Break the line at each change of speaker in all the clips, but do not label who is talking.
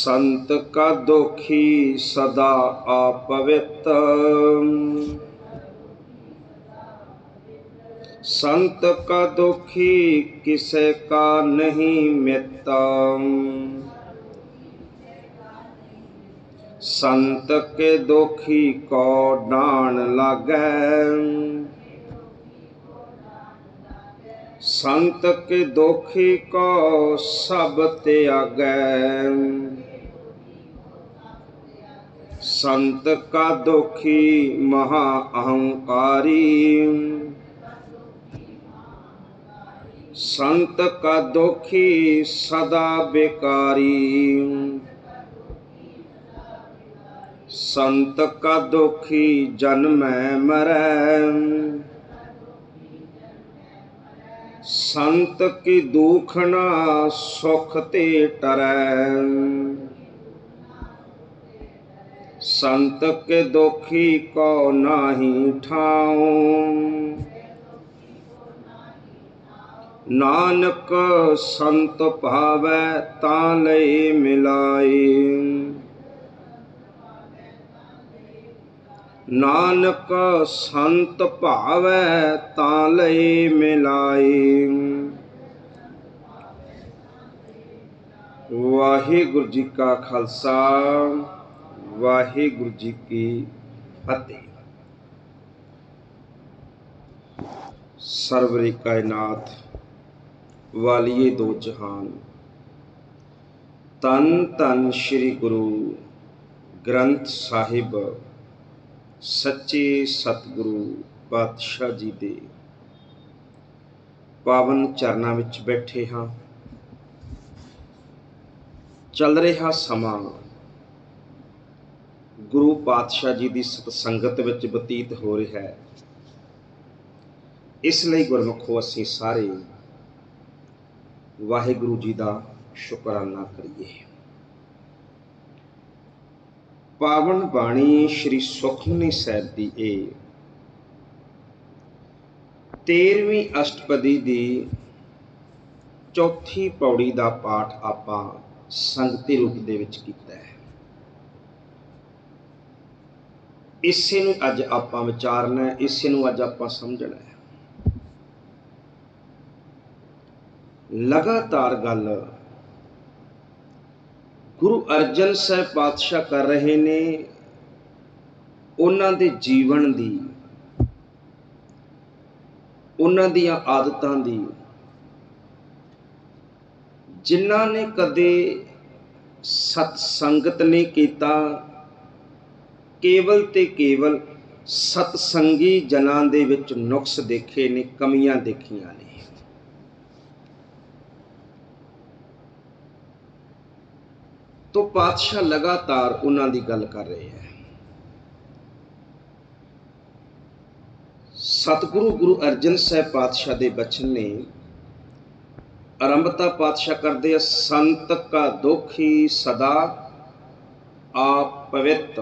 ਸੰਤ ਕਾ ਦੋਖੀ ਸਦਾ ਆਪਵਿੱਤ ਸੰਤ ਕਾ ਦੋਖੀ ਕਿਸੈ ਕਾ ਨਹੀਂ ਮਿੱਤ ਸੰਤ ਕੇ ਦੋਖੀ ਕੋ ਡਾਣ ਲਾਗੈ ਸੰਤ ਕੇ ਦੋਖੀ ਕੋ ਸਭ ਤਿਆਗੈ ਸੰਤ ਕਾ ਦੁਖੀ ਮਹਾ ਅਹੰਕਾਰੀ। ਸੰਤ ਕਾ ਦੋਖੀ ਸਦਾ ਬੇਕਾਰੀ। ਸੰਤ ਕਾ ਦੁਖੀ ਜਨਮੈ ਮਰੈ। ਸੰਤ ਕੀ ਦੁਖਣਾ ਸੁਖ ਤੇ ਟਰੈ। ਸੰਤ ਕੇ ਦੋਖੀ ਕੋ ਨਾਹੀ ਠਾਉ। ਨਾਨਕ ਸੰਤ ਭਾਵੈ ਤਾਂ ਲਈ ਮਿਲਾਈ। ਨਾਨਕ ਸੰਤ ਭਾਵੈ ਤਾਂ ਲਈ ਮਿਲਾਈ। ਵਾਹਿਗੁਰੂ ਜੀ ਕਾ ਖਾਲਸਾ। ਵਾਹਿਗੁਰੂ ਜੀ ਕੀ ਫਤਿਹ। ਸਰਵਰੀ ਕਾਇਨਾਤ ਵਾਲੀਏ ਦੋ ਜਹਾਨ। ਤਨ ਤਨ ਸ੍ਰੀ ਗੁਰੂ ਗ੍ਰੰਥ ਸਾਹਿਬ, ਸੱਚੇ ਸਤਿਗੁਰੂ ਪਾਤਸ਼ਾਹ ਜੀ ਦੇ ਪਾਵਨ ਚਰਨਾਂ ਵਿੱਚ ਬੈਠੇ ਹਾਂ। ਚੱਲ ਰਿਹਾ ਸਮਾਂ ਗੁਰੂ ਪਾਤਸ਼ਾਹ ਜੀ ਦੀ ਸਤਸੰਗਤ ਵਿੱਚ ਬਤੀਤ ਹੋ ਰਿਹਾ ਹੈ। ਇਸ ਲਈ ਗੁਰਮੁਖੋ ਅਸੀਂ ਸਾਰੇ ਵਾਹਿਗੁਰੂ ਜੀ ਦਾ ਸ਼ੁਕਰਾਨਾ ਕਰੀਏ। ਪਾਵਨ ਬਾਣੀ ਸ੍ਰੀ ਸੁਖਮਨੀ ਸਾਹਿਬ ਦੀ ਇਹ 13ਵੀਂ ਅਸ਼ਟਪਦੀ ਦੀ ਚੌਥੀ ਪੌੜੀ ਦਾ ਪਾਠ ਆਪਾਂ ਸੰਗਤੀ ਰੂਪ ਦੇ ਵਿੱਚ ਕੀਤਾ ਹੈ। ਇਸੇ ਨੂੰ ਅੱਜ ਆਪਾਂ ਵਿਚਾਰਨਾ ਹੈ, ਇਸੇ ਨੂੰ ਅੱਜ ਆਪਾਂ ਸਮਝਣਾ ਹੈ। ਲਗਾਤਾਰ ਗੱਲ। ਗੁਰੂ ਅਰਜਨ ਸਾਹਿਬ ਪਾਤਸ਼ਾਹ ਕਰ ਰਹੇ ਨੇ ਉਹਨਾਂ ਦੇ ਜੀਵਨ ਦੀ, ਉਹਨਾਂ ਦੀਆਂ ਆਦਤਾਂ ਦੀ। ਜਿਨ੍ਹਾਂ ਨੇ ਕਦੇ ਸਤ ਸੰਗਤ ਨਹੀਂ ਕੀਤਾ ਕੇਵਲ ਤੇ ਕੇਵਲ ਸਤਸੰਗੀ ਜਨਾਂ ਦੇ ਵਿੱਚ ਨੁਕਸ ਦੇਖੇ ਨੇ, ਕਮੀਆਂ ਦੇਖੀਆਂ ਨੇ। ਤੋ ਪਾਤਸ਼ਾਹ ਲਗਾਤਾਰ ਉਹਨਾਂ ਦੀ ਗੱਲ ਕਰ ਰਹੇ ਹੈ। ਸਤਿਗੁਰੂ ਗੁਰੂ ਅਰਜਨ ਸਾਹਿਬ ਪਾਤਸ਼ਾਹ ਦੇ ਬਚਨ ਨੇ ਆਰੰਭਤਾ ਪਾਤਸ਼ਾਹ ਕਰਦੇ ਆ, ਸੰਤ ਕਾ ਦੋਖੀ ਸਦਾ ਆਪਵਿੱਤ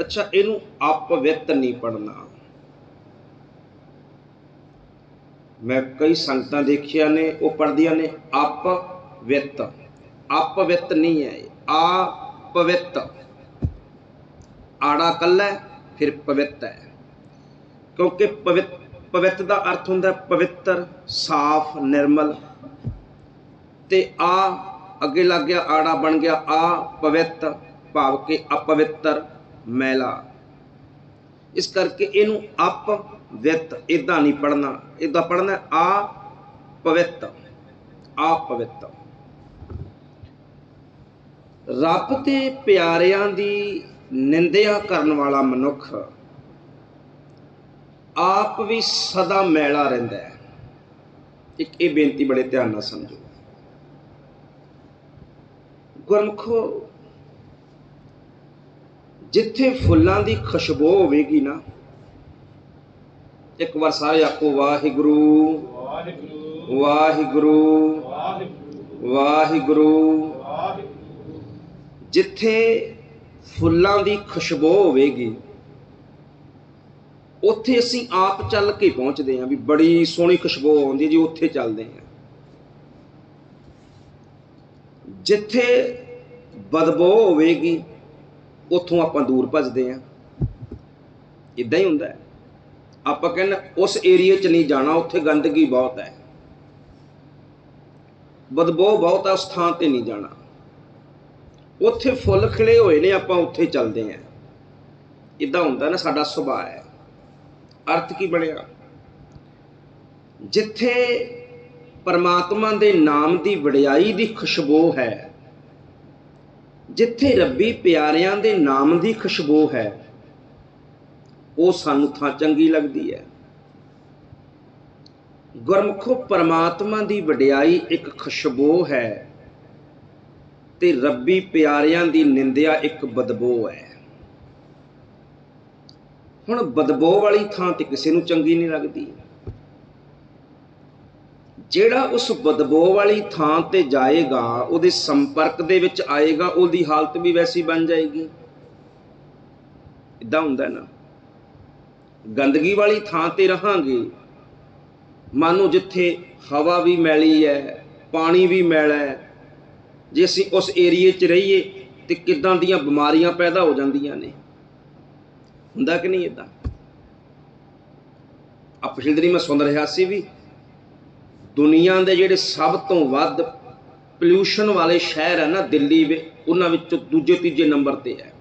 ਅੱਛਾ, ਇਹਨੂੰ ਅਪਵਿੱਤ ਨਹੀਂ ਪੜਨਾ ਮੈਂ ਕਈ ਸੰਗਤਾਂ ਦੇਖੀਆਂ ਨੇ, ਉਹ ਪੜਦੀਆਂ ਨੇ ਅਪਵਿੱਤ। ਆਪਵਿੱਤ ਨਹੀਂ ਹੈ ਆ ਪਵਿੱਤ ਆੜਾ ਕੱਲਾ ਫਿਰ ਪਵਿੱਤ ਹੈ। ਕਿਉਂਕਿ ਪਵਿੱਤ ਪਵਿੱਤ ਦਾ ਅਰਥ ਹੁੰਦਾ ਪਵਿੱਤਰ, ਸਾਫ਼, ਨਿਰਮਲ। ਤੇ ਆ ਅੱਗੇ ਲੱਗ ਗਿਆ, ਆੜਾ ਬਣ ਗਿਆ ਆ ਪਵਿੱਤ ਭਾਵ ਕਿ ਅਪਵਿੱਤਰ। ਮੈਲਾ। ਇਸ ਕਰਕੇ ਇਹਨੂੰ ਅਪ ਵਿਤ ਇਦਾਂ ਨਹੀਂ ਪੜਨਾ ਇਦਾਂ ਪੜਨਾ ਆ ਪਵਿੱਤ ਆ ਪਵਿੱਤ। ਰੱਬ ਤੇ ਪਿਆਰਿਆਂ ਦੀ ਨਿੰਦਿਆ ਕਰਨ ਵਾਲਾ ਮਨੁੱਖ ਆਪ ਵੀ ਸਦਾ ਮੈਲਾ ਰਹਿੰਦਾ ਹੈ। ਇੱਕ ਇਹ ਬੇਨਤੀ ਬੜੇ ਧਿਆਨ ਨਾਲ ਸਮਝੋ। ਗੁਰਮਖੋ ਜਿੱਥੇ ਫੁੱਲਾਂ ਦੀ ਖੁਸ਼ਬੂ ਹੋਵੇਗੀ ਨਾ, ਇੱਕ ਵਾਰ ਸਾਰੇ ਆਖੋ, ਵਾਹਿਗੁਰੂ।
ਵਾਹਿਗੁਰੂ।
ਵਾਹਿਗੁਰੂ।
ਵਾਹਿਗੁਰੂ
ਜਿੱਥੇ ਫੁੱਲਾਂ ਦੀ ਖੁਸ਼ਬੂ ਹੋਵੇਗੀ, ਉੱਥੇ ਅਸੀਂ ਆਪ ਚੱਲ ਕੇ ਪਹੁੰਚਦੇ ਹਾਂ ਵੀ ਬੜੀ ਸੋਹਣੀ ਖੁਸ਼ਬੂ ਆਉਂਦੀ ਜੀ, ਉੱਥੇ ਚੱਲਦੇ ਹਾਂ। ਜਿੱਥੇ ਬਦਬੂ ਹੋਵੇਗੀ ਉੱਥੋਂ ਆਪਾਂ ਦੂਰ ਭੱਜਦੇ ਆਂ ਇਦਾਂ ਹੀ ਹੁੰਦਾ ਆਪਾਂ ਕਹਿੰਦੇ ਉਸ ਏਰੀਏ 'ਚ ਨਹੀਂ ਜਾਣਾ, ਉੱਥੇ ਗੰਦਗੀ ਬਹੁਤ ਹੈ। ਬਦਬੂ ਬਹੁਤ ਆ, ਉਸ ਥਾਂ ਤੇ ਨਹੀਂ ਜਾਣਾ। ਉੱਥੇ ਫੁੱਲ ਖਿਲੇ ਹੋਏ ਨੇ, ਆਪਾਂ ਉੱਥੇ ਚੱਲਦੇ ਆਂ ਇਦਾਂ ਹੁੰਦਾ ਨਾ, ਸਾਡਾ ਸੁਭਾਅ ਹੈ। ਅਰਥ ਕੀ ਬਣਿਆ? ਜਿੱਥੇ ਪਰਮਾਤਮਾ ਦੇ ਨਾਮ ਦੀ ਵਡਿਆਈ ਦੀ ਖੁਸ਼ਬੂ ਹੈ ਜਿੱਥੇ ਰੱਬੀ ਪਿਆਰਿਆਂ ਦੇ ਨਾਮ ਦੀ ਖੁਸ਼ਬੂ ਹੈ, ਉਹ ਸਾਨੂੰ ਥਾਂ ਚੰਗੀ ਲੱਗਦੀ ਹੈ। ਗੁਰਮੁਖੋ ਪਰਮਾਤਮਾ ਦੀ ਵਡਿਆਈ ਇੱਕ ਖੁਸ਼ਬੂ ਹੈ ਤੇ ਰੱਬੀ ਪਿਆਰਿਆਂ ਦੀ ਨਿੰਦਿਆ ਇੱਕ ਬਦਬੂ ਹੈ। ਹੁਣ ਬਦਬੂ ਵਾਲੀ ਥਾਂ ਤੇ ਕਿਸੇ ਨੂੰ ਚੰਗੀ ਨਹੀਂ ਲੱਗਦੀ। ਜਿਹੜਾ ਉਸ ਬਦਬੋ ਵਾਲੀ ਥਾਂ ਤੇ ਜਾਏਗਾ, ਉਹਦੇ ਸੰਪਰਕ ਦੇ ਵਿੱਚ ਆਏਗਾ, ਉਹਦੀ ਹਾਲਤ ਵੀ ਵੈਸੀ ਬਣ ਜਾਏਗੀ। ਇਦਾਂ ਹੁੰਦਾ ਨਾ। ਗੰਦਗੀ ਵਾਲੀ ਥਾਂ ਤੇ ਰਹਾਂਗੇ। ਮਾਨੋ ਜਿੱਥੇ ਹਵਾ ਵੀ ਮੈਲੀ ਹੈ ਪਾਣੀ ਵੀ ਮੈਲਾ ਹੈ ਜੇ ਅਸੀਂ ਉਸ ਏਰੀਏ 'ਚ ਰਹੀਏ, ਤੇ ਕਿੱਦਾਂ ਦੀਆਂ ਬਿਮਾਰੀਆਂ ਪੈਦਾ ਹੋ ਜਾਂਦੀਆਂ ਨੇ। ਹੁੰਦਾ ਕਿ ਨਹੀਂ ਇਦਾਂ ਆ ਪਿਛਲੇ ਦਿਨੀ ਮੈਂ ਸੁਣ ਰਿਹਾ ਸੀ ਵੀ ਦੁਨੀਆ ਦੇ ਜਿਹੜੇ ਸਭ ਤੋਂ ਵੱਧ ਪੋਲਿਊਸ਼ਨ ਵਾਲੇ ਸ਼ਹਿਰ ਹੈ ਨਾ ਦਿੱਲੀ ਵਿੱਚ ਉਹਨਾਂ ਵਿੱਚੋਂ ਦੂਜੇ ਤੀਜੇ ਨੰਬਰ ਤੇ ਹੈ।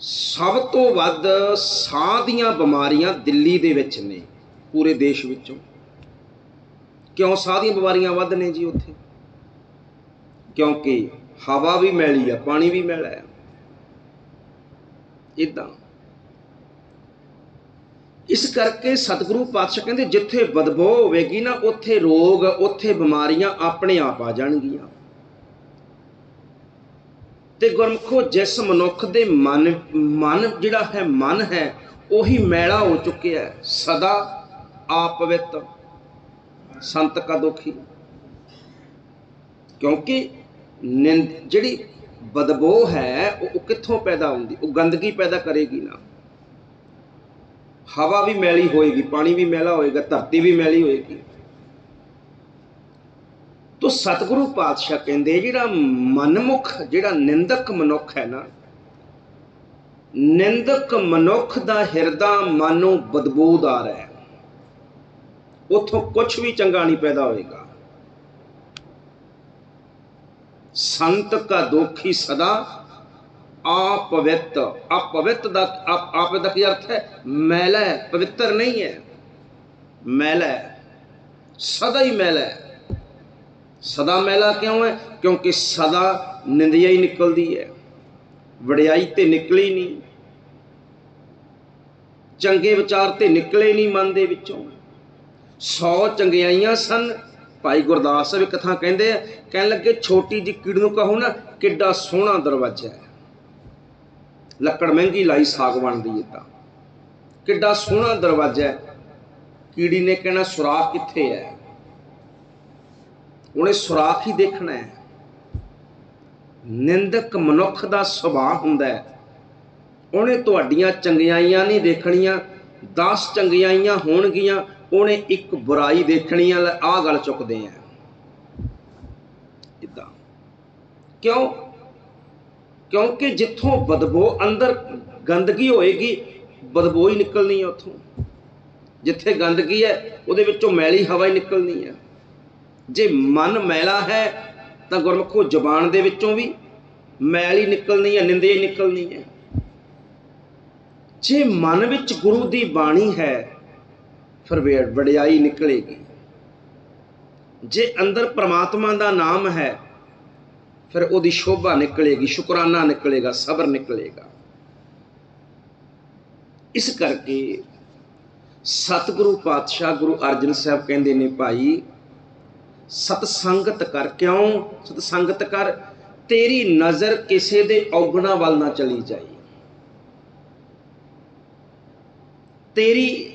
ਸਭ ਤੋਂ ਵੱਧ ਸਾਹ ਦੀਆਂ ਬਿਮਾਰੀਆਂ ਦਿੱਲੀ ਦੇ ਵਿੱਚ ਨੇ, ਪੂਰੇ ਦੇਸ਼ ਵਿੱਚੋਂ। ਕਿਉਂ ਸਾਹ ਦੀਆਂ ਬਿਮਾਰੀਆਂ ਵੱਧ ਨੇ ਜੀ ਉੱਥੇ? ਕਿਉਂਕਿ ਹਵਾ ਵੀ ਮੈਲੀ ਆ, ਪਾਣੀ ਵੀ ਮੈਲਾ ਹੈ ਇਦਾਂ ਇਸ ਕਰਕੇ ਸਤਿਗੁਰੂ ਪਾਤਸ਼ਾਹ ਕਹਿੰਦੇ, ਜਿੱਥੇ ਬਦਬੂ ਹੋਵੇਗੀ ਨਾ, ਉੱਥੇ ਰੋਗ, ਉੱਥੇ ਬਿਮਾਰੀਆਂ ਆਪਣੇ ਆਪ ਆ ਜਾਣਗੀਆਂ। ਤੇ ਗੁਰਮਖੋ, ਜਿਸ ਮਨੁੱਖ ਦੇ ਮਨ ਮਨ ਜਿਹੜਾ ਹੈ, ਮਨ ਹੈ, ਉਹੀ ਮੈਲਾ ਹੋ ਚੁੱਕਿਆ ਹੈ। ਸਦਾ ਆਪਵਿੱਤ ਸੰਤ ਕਾ ਦੁਖੀ। ਕਿਉਂਕਿ ਨਿੰਦ, ਜਿਹੜੀ ਬਦਬੂ ਹੈ, ਉਹ ਕਿੱਥੋਂ ਪੈਦਾ ਹੁੰਦੀ? ਉਹ ਗੰਦਗੀ ਪੈਦਾ ਕਰੇਗੀ ਨਾ। ਹਵਾ ਵੀ ਮੈਲੀ ਹੋਏਗੀ, ਪਾਣੀ ਵੀ ਮੈਲਾ ਹੋਏਗਾ, ਧਰਤੀ ਵੀ ਮੈਲੀ ਹੋਏਗੀ। ਤੋ ਸਤਿਗੁਰੂ ਪਾਤਸ਼ਾਹ ਕਹਿੰਦੇ ਜਿਹੜਾ ਮਨਮੁਖ, ਜਿਹੜਾ ਨਿੰਦਕ ਮਨੁੱਖ ਹੈ ਨਾ, ਨਿੰਦਕ ਮਨੁੱਖ ਦਾ ਹਿਰਦਾ ਮਾਨੋ ਬਦਬੂਦਾਰ ਹੈ। ਉਥੋਂ ਕੁਝ ਵੀ ਚੰਗਾ ਨਹੀਂ ਪੈਦਾ ਹੋਏਗਾ। ਸੰਤ ਕਾ ਦੋਖੀ ਸਦਾ ਆਪਵਿੱਤ ਆਪਵਿੱਤ ਦਾ ਆਪ ਆਪ ਦਾ ਕੀ ਅਰਥ ਹੈ ਮੈਲਾ ਹੈ ਪਵਿੱਤਰ ਨਹੀਂ ਹੈ ਮੈਲਾ ਹੈ ਸਦਾ ਹੀ ਮੈਲਾ ਹੈ ਸਦਾ ਮੈਲਾ ਕਿਉਂ ਹੈ ਕਿਉਂਕਿ ਸਦਾ ਨਿੰਦਿਆ ਹੀ ਨਿਕਲਦੀ ਹੈ ਵਡਿਆਈ ਤੇ ਨਿਕਲੀ ਨਹੀਂ ਚੰਗੇ ਵਿਚਾਰ ਤੇ ਨਿਕਲੇ ਨਹੀਂ ਮਨ ਦੇ ਵਿੱਚੋਂ 100 ਚੰਗਿਆਈਆਂ ਸਨ ਭਾਈ ਗੁਰਦਾਸ ਸਾਹਿਬ ਇੱਕ ਥਾਂ ਕਹਿੰਦੇ ਆ ਕਹਿਣ ਲੱਗੇ ਛੋਟੀ ਜਿਹੀ ਕੀੜ ਨੂੰ ਕਹੋ ਨਾ ਕਿੱਡਾ ਸੋਹਣਾ ਦਰਵਾਜ਼ਾ ਹੈ ਲੱਕੜ ਮਹਿੰਗੀ ਲਾਈ ਸਾਗਵਾਨ ਦੀ ਤਾਂ। ਕਿੱਡਾ ਸੋਹਣਾ ਦਰਵਾਜ਼ਾ ਹੈ। ਕੀੜੀ ਨੇ ਕਹਿਣਾ, ਸੁਰਾਖ ਕਿੱਥੇ ਹੈ? ਉਹਨੇ ਸੁਰਾਖ ਹੀ ਦੇਖਣਾ ਹੈ। ਨਿੰਦਕ ਮਨੁੱਖ ਦਾ ਸੁਭਾਅ ਹੁੰਦਾ ਹੈ। ਉਹਨੇ ਤੁਹਾਡੀਆਂ ਚੰਗਿਆਈਆਂ ਨਹੀਂ ਦੇਖਣੀਆਂ 10 ਚੰਗਿਆਈਆਂ ਹੋਣਗੀਆਂ, ਉਹਨੇ ਇੱਕ ਬੁਰਾਈ ਦੇਖਣੀ ਆ ਆਹ ਗੱਲ ਚੁੱਕਦੇ ਆ। ਇਦਾਂ ਕਿਉਂ? ਕਿਉਂਕਿ ਜਿੱਥੋਂ ਬਦਬੂ ਅੰਦਰ ਗੰਦਗੀ ਹੋਏਗੀ, ਬਦਬੂ ਹੀ ਨਿਕਲਣੀ ਹੈ ਉੱਥੋਂ। ਜਿੱਥੇ ਗੰਦਗੀ ਹੈ, ਉਹਦੇ ਵਿੱਚੋਂ ਮੈਲੀ ਹਵਾ ਹੀ ਨਿਕਲਣੀ ਹੈ ਜੇ ਮਨ ਮੈਲਾ ਹੈ, ਤਾਂ ਗੁਰਮਖੋ ਜ਼ੁਬਾਨ ਦੇ ਵਿੱਚੋਂ ਵੀ ਮੈਲ ਹੀ ਨਿਕਲਣੀ ਹੈ ਨਿੰਦੇ ਹੀ ਨਿਕਲਣੀ ਹੈ ਜੇ ਮਨ ਵਿੱਚ ਗੁਰੂ ਦੀ ਬਾਣੀ ਹੈ, ਫਿਰ ਵੇ- ਵਡਿਆਈ ਨਿਕਲੇਗੀ। ਜੇ ਅੰਦਰ ਪ੍ਰਮਾਤਮਾ ਦਾ ਨਾਮ ਹੈ ਫਿਰ ਉਹਦੀ ਸ਼ੋਭਾ ਨਿਕਲੇਗੀ, ਸ਼ੁਕਰਾਨਾ ਨਿਕਲੇਗਾ, ਸਬਰ ਨਿਕਲੇਗਾ। ਇਸ ਕਰਕੇ ਸਤਿਗੁਰੂ ਪਾਤਸ਼ਾਹ ਗੁਰੂ ਅਰਜਨ ਸਾਹਿਬ ਕਹਿੰਦੇ ਨੇ ਭਾਈ ਸਤ ਸੰਗਤ ਕਰ ਕਿਉਂ? ਸਤ ਸੰਗਤ ਕਰ, ਤੇਰੀ ਨਜ਼ਰ ਕਿਸੇ ਦੇ ਔਗਣਾ ਵੱਲ ਨਾ ਚਲੀ ਜਾਏ ਤੇਰੀ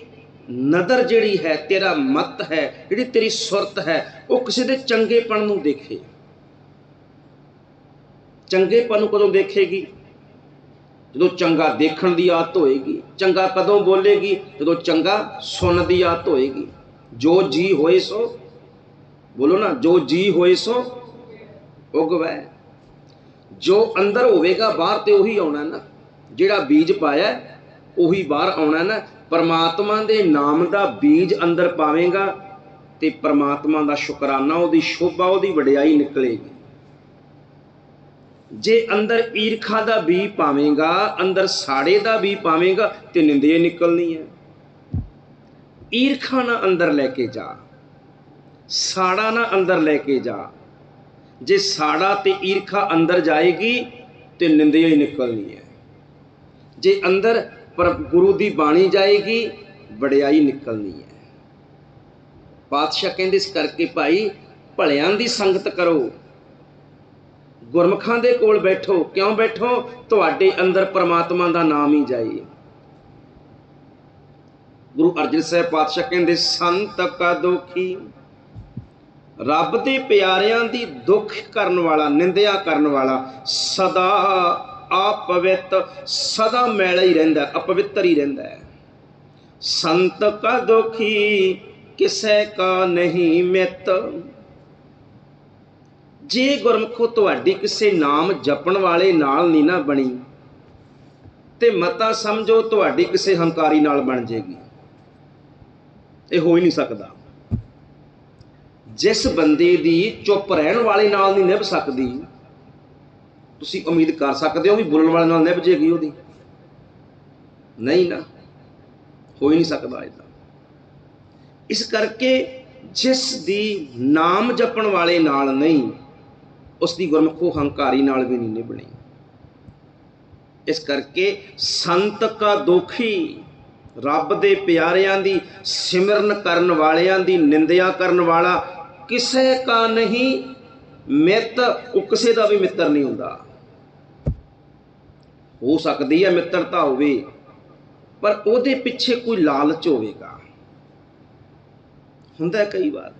ਨਦਰ ਜਿਹੜੀ ਹੈ, ਤੇਰਾ ਮਤ ਹੈ, ਜਿਹੜੀ ਤੇਰੀ ਸੁਰਤ ਹੈ, ਉਹ ਕਿਸੇ ਦੇ ਚੰਗੇਪਣ ਨੂੰ ਦੇਖੇ। ਚੰਗੇਪਣ ਨੂੰ ਕਦੋਂ ਦੇਖੇਗੀ? ਜਦੋਂ ਚੰਗਾ ਦੇਖਣ ਦੀ ਆਦਤ ਹੋਏਗੀ, ਚੰਗਾ ਕਦੋਂ ਬੋਲੇਗੀ? ਜਦੋਂ ਚੰਗਾ ਸੁਣਨ ਦੀ ਆਦਤ ਹੋਏਗੀ। ਜੋ ਜੀ ਹੋਏ ਸੋ, ਬੋਲੋ ਨਾ, ਜੋ ਜੀ ਹੋਏ ਸੋ, ਉਗਵੈ। ਜੋ ਅੰਦਰ ਹੋਵੇਗਾ, ਬਾਹਰ ਤੇ ਉਹੀ ਆਉਣਾ ਨਾ। ਜਿਹੜਾ ਬੀਜ ਪਾਇਆ, ਉਹੀ ਬਾਹਰ ਆਉਣਾ ਨਾ। ਪਰਮਾਤਮਾ ਦੇ ਨਾਮ ਦਾ ਬੀਜ ਅੰਦਰ ਪਾਵੇਂਗਾ ਤੇ ਪਰਮਾਤਮਾ ਦਾ ਸ਼ੁਕਰਾਨਾ, ਉਹਦੀ ਸ਼ੋਭਾ, ਉਹਦੀ ਵਡਿਆਈ ਨਿਕਲੇਗੀ। ਜੇ ਅੰਦਰ ਈਰਖਾ ਦਾ ਬੀ ਪਾਵੇਂਗਾ, ਅੰਦਰ ਸਾੜੇ ਦਾ ਬੀ ਪਾਵੇਂਗਾ ਤੇ ਨਿੰਦੇ ਨਿਕਲਣੀ ਹੈ। ਈਰਖਾ ਨਾ ਅੰਦਰ ਲੈ ਕੇ ਜਾ, ਸਾੜਾ ਨਾ ਅੰਦਰ ਲੈ ਕੇ ਜਾ। ਜੇ ਸਾੜਾ ਤੇ ਈਰਖਾ ਅੰਦਰ ਜਾਏਗੀ ਤੇ ਨਿੰਦਿਆ ਹੀ ਨਿਕਲਣੀ ਹੈ। ਜੇ ਅੰਦਰ ਪਰ ਗੁਰੂ ਦੀ ਬਾਣੀ ਜਾਏਗੀ, ਵਡਿਆਈ ਨਿਕਲਣੀ ਹੈ। ਪਾਤਸ਼ਾਹ ਕਹਿੰਦੇ ਇਸ ਕਰਕੇ ਭਾਈ, ਭਲਿਆਂ ਦੀ ਸੰਗਤ ਕਰੋ। ਗੁਰਮਖਾਂ ਦੇ ਕੋਲ ਬੈਠੋ, ਕਿਉਂ ਬੈਠੋ? ਤੁਹਾਡੇ ਅੰਦਰ ਪ੍ਰਮਾਤਮਾ ਦਾ ਨਾਮ ਹੀ ਜਾਏ। ਗੁਰੂ ਅਰਜਨ ਸਾਹਿਬ ਪਾਤਸ਼ਾਹ ਕਹਿੰਦੇ, ਸੰਤ ਕਾ ਦੁਖੀ, ਰੱਬ ਦੇ ਪਿਆਰਿਆਂ ਦੀ ਦੁੱਖ ਕਰਨ ਵਾਲਾ, ਨਿੰਦਿਆ ਕਰਨ ਵਾਲਾ ਸਦਾ ਆਪਵਿੱਤ ਸਦਾ ਮੈਲਾ ਹੀ ਰਹਿੰਦਾ, ਅਪਵਿੱਤਰ ਹੀ ਰਹਿੰਦਾ ਹੈ। ਸੰਤ ਕਾ ਦੁਖੀ, ਕਿਸੇ ਕਾ ਨਹੀਂ ਮਿੱਤ ਜੇ ਗੁਰਮਖੋ ਤੁਹਾਡੀ ਕਿਸੇ ਨਾਮ ਜਪਣ ਵਾਲੇ ਨਾਲ ਨਹੀਂ ਨਾ ਬਣੀ, ਤੇ ਮਤਾ ਸਮਝੋ ਤੁਹਾਡੀ ਕਿਸੇ ਹੰਕਾਰੀ ਨਾਲ ਬਣ ਜੇਗੀ। ਇਹ ਹੋ ਹੀ ਨਹੀਂ ਸਕਦਾ। ਜਿਸ ਬੰਦੇ ਦੀ ਚੁੱਪ ਰਹਿਣ ਵਾਲੇ ਨਾਲ ਨਹੀਂ ਨਿਭ ਸਕਦੀ, ਤੁਸੀਂ ਉਮੀਦ ਕਰ ਸਕਦੇ ਹੋ ਵੀ ਬੋਲਣ ਵਾਲੇ ਨਾਲ ਨਿਭ ਜੇਗੀ ਉਹਦੀ। ਨਹੀਂ ਨਾ, ਹੋ ਹੀ ਨਹੀਂ ਸਕਦਾ ਇਦਾਂ ਇਸ ਕਰਕੇ ਜਿਸ ਦੀ ਨਾਮ ਜਪਣ ਵਾਲੇ ਨਾਲ ਨਹੀਂ ਉਸ ਦੀ ਗੁਰਮੁਖੋ ਹੰਕਾਰੀ ਨਾਲ ਵੀ ਨਹੀਂ ਨਿਭਣੀ। ਇਸ ਕਰਕੇ ਸੰਤ ਕਾ ਦੋਖੀ ਰੱਬ ਦੇ ਪਿਆਰਿਆਂ ਦੀ ਸਿਮਰਨ ਕਰਨ ਵਾਲਿਆਂ ਦੀ ਨਿੰਦਿਆ ਕਰਨ ਵਾਲਾ ਕਿਸੇ ਕਾ ਨਹੀਂ, ਮਿੱਤ ਉਹ ਕਿਸੇ ਦਾ ਵੀ ਮਿੱਤਰ ਨਹੀਂ ਹੁੰਦਾ। ਹੋ ਸਕਦੀ ਹੈ ਮਿੱਤਰਤਾ ਹੋਵੇ, ਪਰ ਉਹਦੇ ਪਿੱਛੇ ਕੋਈ ਲਾਲਚ ਹੋਵੇਗਾ। ਹੁੰਦਾ ਕਈ ਵਾਰ।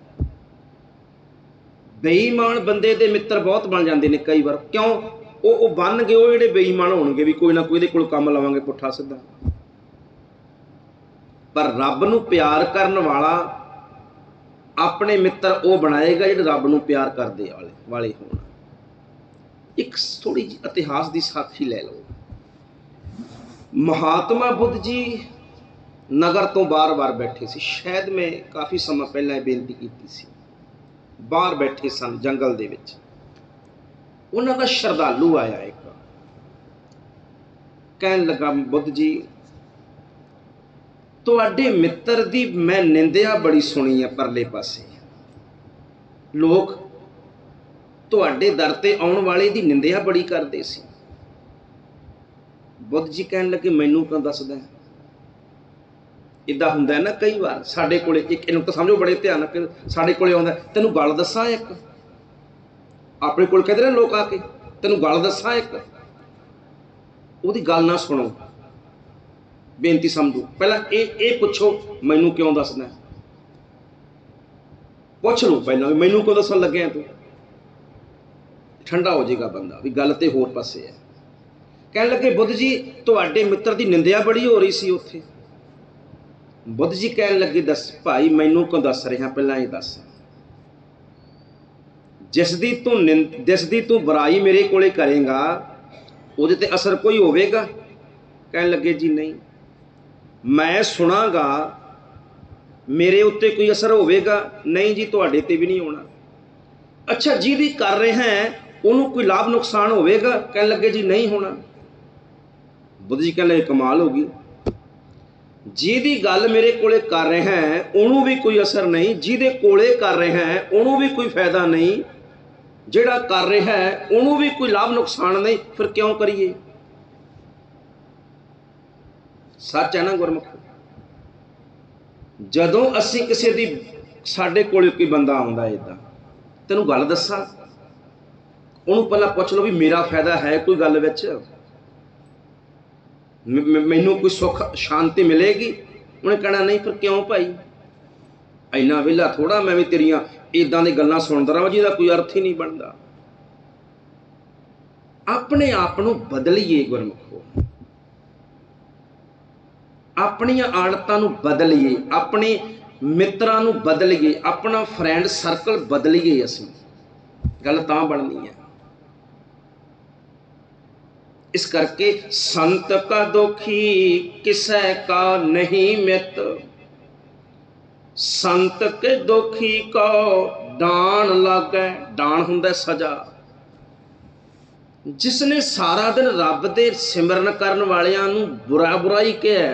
ਬੇਈਮਾਨ ਬੰਦੇ ਦੇ ਮਿੱਤਰ ਬਹੁਤ ਬਣ ਜਾਂਦੇ ਨੇ ਕਈ ਵਾਰ। ਕਿਉਂ? ਉਹ ਉਹ ਬਣ ਗਏ, ਉਹ ਜਿਹੜੇ ਬੇਈਮਾਨ ਹੋਣਗੇ ਵੀ ਕੋਈ ਨਾ ਕੋਈ ਇਹਦੇ ਕੋਲ ਕੰਮ ਲਵਾਂਗੇ ਪੁੱਠਾ ਸਿੱਧਾ। ਪਰ ਰੱਬ ਨੂੰ ਪਿਆਰ ਕਰਨ ਵਾਲਾ ਆਪਣੇ ਮਿੱਤਰ ਉਹ ਬਣਾਏਗਾ ਜਿਹੜੇ ਰੱਬ ਨੂੰ ਪਿਆਰ ਕਰਦੇ ਵਾਲੇ ਵਾਲੇ ਹੋਣ। ਇੱਕ ਥੋੜੀ ਜਿਹੀ ਇਤਿਹਾਸ ਦੀ ਸਾਖੀ ਲੈ ਲਓ। ਮਹਾਤਮਾ ਬੁੱਧ ਜੀ ਨਗਰ ਤੋਂ ਬਾਰ-ਬਾਰ ਬੈਠੇ ਸੀ। ਸ਼ਾਇਦ ਮੈਂ ਕਾਫੀ ਸਮਾਂ ਪਹਿਲਾਂ ਇਹ ਬੇਨਤੀ ਕੀਤੀ ਸੀ। ਬਾਹਰ ਬੈਠੇ ਸਨ ਜੰਗਲ ਦੇ ਵਿੱਚ। ਉਹਨਾਂ ਦਾ ਸ਼ਰਧਾਲੂ ਆਇਆ ਇੱਕ। ਕਹਿਣ ਲੱਗਾ, ਬੁੱਧ ਜੀ, ਤੁਹਾਡੇ ਮਿੱਤਰ ਦੀ ਮੈਂ ਨਿੰਦਿਆ ਬੜੀ ਸੁਣੀ ਹੈ ਪਰਲੇ ਪਾਸੇ। ਲੋਕ ਤੁਹਾਡੇ ਦਰ ਤੇ ਆਉਣ ਵਾਲੇ ਦੀ ਨਿੰਦਿਆ ਬੜੀ ਕਰਦੇ ਸੀ। ਬੁੱਧ ਜੀ ਕਹਿਣ ਲੱਗੇ, ਮੈਨੂੰ ਕਿਉਂ ਦੱਸਦਾ ਇਦਾਂ ਹੁੰਦਾ ਨਾ, ਕਈ ਵਾਰ ਸਾਡੇ ਕੋਲੇ ਇੱਕ, ਇਹਨੂੰ ਤਾਂ ਸਮਝੋ ਬੜੇ ਧਿਆਨ ਨਾਲ ਸਾਡੇ ਕੋਲੇ ਆਉਂਦਾ ਤੈਨੂੰ ਗੱਲ ਦੱਸਾਂ ਇੱਕ? ਆਪਣੇ ਕੋਲ ਕਹਿੰਦੇ ਨੇ ਲੋਕ ਆ ਕੇ? ਤੈਨੂੰ ਗੱਲ ਦੱਸਾਂ ਇੱਕ? ਉਹਦੀ ਗੱਲ ਨਾ ਸੁਣੋ। ਬੇਨਤੀ ਸਮਝੋ। ਪਹਿਲਾਂ ਇਹ ਇਹ ਪੁੱਛੋ, ਮੈਨੂੰ ਕਿਉਂ ਦੱਸਣਾ ਪੁੱਛ ਲਓ ਪਹਿਲਾਂ ਵੀ, ਮੈਨੂੰ ਕਿਉਂ ਦੱਸਣ ਲੱਗਿਆ ਤੂੰ? ਠੰਡਾ ਹੋ ਜਾਏਗਾ ਬੰਦਾ, ਵੀ ਗੱਲ ਤੇ ਹੋਰ ਪਾਸੇ ਹੈ। ਕਹਿਣ ਲੱਗੇ, ਬੁੱਧ ਜੀ, ਤੁਹਾਡੇ ਮਿੱਤਰ ਦੀ ਨਿੰਦਿਆ ਬੜੀ ਹੋ ਰਹੀ ਸੀ ਉੱਥੇ। ਬੁੱਧ ਜੀ ਕਹਿਣ ਲੱਗੇ, ਦੱਸ ਭਾਈ, ਮੈਨੂੰ ਕਿਉਂ ਦੱਸ ਰਿਹਾ? ਪਹਿਲਾਂ ਇਹ ਦੱਸ। ਜਿਸ ਦੀ ਤੂੰ ਨਿੰਦ ਜਿਸ ਦੀ ਤੂੰ ਬੁਰਾਈ ਮੇਰੇ ਕੋਲੇ ਕਰੇਗਾ, ਉਹਦੇ ਤੇ ਅਸਰ ਕੋਈ ਹੋਵੇਗਾ? ਕਹਿਣ ਲੱਗੇ, ਜੀ ਨਹੀਂ। ਮੈਂ ਸੁਣਾਗਾ, ਮੇਰੇ ਉੱਤੇ ਕੋਈ ਅਸਰ ਹੋਵੇਗਾ? ਨਹੀਂ ਜੀ, ਤੁਹਾਡੇ ਤੇ ਵੀ ਨਹੀਂ ਹੋਣਾ। ਅੱਛਾ, ਜਿਹਦੀ ਕਰ ਰਿਹਾ ਹੈ, ਉਹਨੂੰ ਕੋਈ ਲਾਭ ਨੁਕਸਾਨ ਹੋਵੇਗਾ? ਕਹਿਣ ਲੱਗੇ, ਜੀ ਨਹੀਂ ਹੋਣਾ। ਬੁੱਧ ਜੀ ਕਹਿੰਦੇ ਕਮਾਲ ਹੋ ਗਈ। ਜਿਹਦੀ ਗੱਲ ਮੇਰੇ ਕੋਲੇ ਕਰ ਰਿਹਾ ਹੈ, ਉਹਨੂੰ ਵੀ ਕੋਈ ਅਸਰ ਨਹੀਂ। ਜਿਹਦੇ ਕੋਲੇ ਕਰ ਰਿਹਾ ਹੈ, ਉਹਨੂੰ ਵੀ ਕੋਈ ਫਾਇਦਾ ਨਹੀਂ। ਜਿਹੜਾ ਕਰ ਰਿਹਾ ਹੈ, ਉਹਨੂੰ ਵੀ ਕੋਈ ਲਾਭ ਨੁਕਸਾਨ ਨਹੀਂ। ਫਿਰ ਕਿਉਂ ਕਰੀਏ? ਸੱਚ ਹੈ ਨਾ ਗੁਰਮੁਖ? ਜਦੋਂ ਅਸੀਂ ਕਿਸੇ ਦੀ, ਸਾਡੇ ਕੋਲੇ ਕੋਈ ਬੰਦਾ ਆਉਂਦਾ ਇਦਾਂ ਤੈਨੂੰ ਗੱਲ ਦੱਸਾਂ? ਉਹਨੂੰ ਪਹਿਲਾਂ ਪੁੱਛ ਲਓ ਵੀ ਮੇਰਾ ਫਾਇਦਾ ਹੈ ਕੋਈ ਗੱਲ ਵਿੱਚ? ਮੈਨੂੰ ਕੋਈ ਸੁੱਖ, ਸ਼ਾਂਤੀ ਮਿਲੇਗੀ? ਉਹਨੇ ਕਹਿਣਾ, ਨਹੀਂ ਫਿਰ ਕਿਉਂ ਭਾਈ? ਇੰਨਾ ਵਿਹਲਾ ਥੋੜਾ ਮੈਂ ਵੀ ਤੇਰੀਆਂ ਇਦਾਂ ਦੀ ਗੱਲਾਂ ਸੁਣਦਾ ਰਹਾਂ, ਜਿਹਦਾ ਕੋਈ ਅਰਥ ਹੀ ਨਹੀਂ ਬਣਦਾ। ਆਪਣੇ ਆਪ ਨੂੰ ਬਦਲੀਏ ਗੁਰਮੁਖੋ। ਆਪਣੀਆਂ ਆੜਤਾਂ ਨੂੰ ਬਦਲੀਏ, ਆਪਣੇ ਮਿੱਤਰਾਂ ਨੂੰ ਬਦਲੀਏ, ਆਪਣਾ ਫਰੈਂਡ ਸਰਕਲ ਬਦਲੀਏ ਅਸੀਂ। ਗੱਲ ਤਾਂ ਬਣਨੀ ਹੈ। ਇਸ ਕਰਕੇ ਸੰਤ ਕਾ ਦੋਖੀ ਕਿਸੈ ਕਾ ਨਹੀਂ ਮਿਤ। ਸੰਤ ਕੇ ਦੋਖੀ ਕੋ ਦਾਨ ਲਾਗੈ, ਦਾਨ ਹੁੰਦਾ ਸਜ਼ਾ। ਜਿਸ ਨੇ ਸਾਰਾ ਦਿਨ ਰੱਬ ਦੇ ਸਿਮਰਨ ਕਰਨ ਵਾਲਿਆਂ ਨੂੰ ਬੁਰਾ ਬੁਰਾ ਹੀ ਕਿਹਾ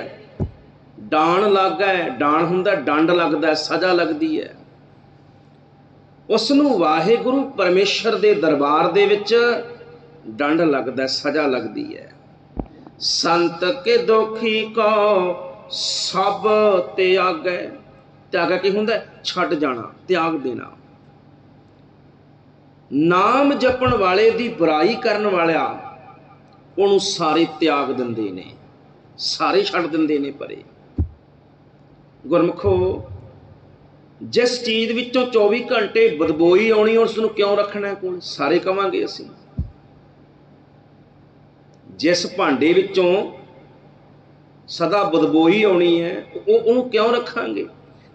ਡਾਣ ਲੱਗਾ ਡਾਣ ਹੁੰਦਾ ਡੰਡ ਲੱਗਦਾ ਸਜ਼ਾ ਲੱਗਦੀ ਹੈ। ਉਸ ਨੂੰ ਵਾਹਿਗੁਰੂ ਪਰਮੇਸ਼ਰ ਦੇ ਦਰਬਾਰ ਦੇ ਵਿੱਚ ਡੰਡ ਲੱਗਦਾ, ਸਜ਼ਾ ਲੱਗਦੀ ਹੈ। ਸੰਤ ਕੇ ਦੁਖੀ ਕੋ ਸਭ ਤਿਆਗੈ ਤਿਆਗਾ ਕੀ ਹੁੰਦਾ ਛੱਡ ਜਾਣਾ, ਤਿਆਗ ਦੇਣਾ। ਨਾਮ ਜਪਣ ਵਾਲੇ ਦੀ ਬੁਰਾਈ ਕਰਨ ਵਾਲਾ ਉਹਨੂੰ ਸਾਰੇ ਤਿਆਗ ਦਿੰਦੇ ਨੇ, ਸਾਰੇ ਛੱਡ ਦਿੰਦੇ ਨੇ ਪਰੇ। ਗੁਰਮਖੋ, ਜਿਸ ਚੀਜ਼ ਵਿੱਚੋਂ 24 ਘੰਟੇ ਬਦਬੋਈ ਆਉਣੀ, ਉਸ ਨੂੰ ਕਿਉਂ ਰੱਖਣਾ ਕੋਲ? ਸਾਰੇ ਕਵਾਂਗੇ ਅਸੀਂ। ਜਿਸ ਭਾਂਡੇ ਵਿੱਚੋਂ ਸਦਾ ਬਦਬੋਈ ਆਉਣੀ ਹੈ, ਉਹ ਉਹਨੂੰ ਕਿਉਂ ਰੱਖਾਂਗੇ?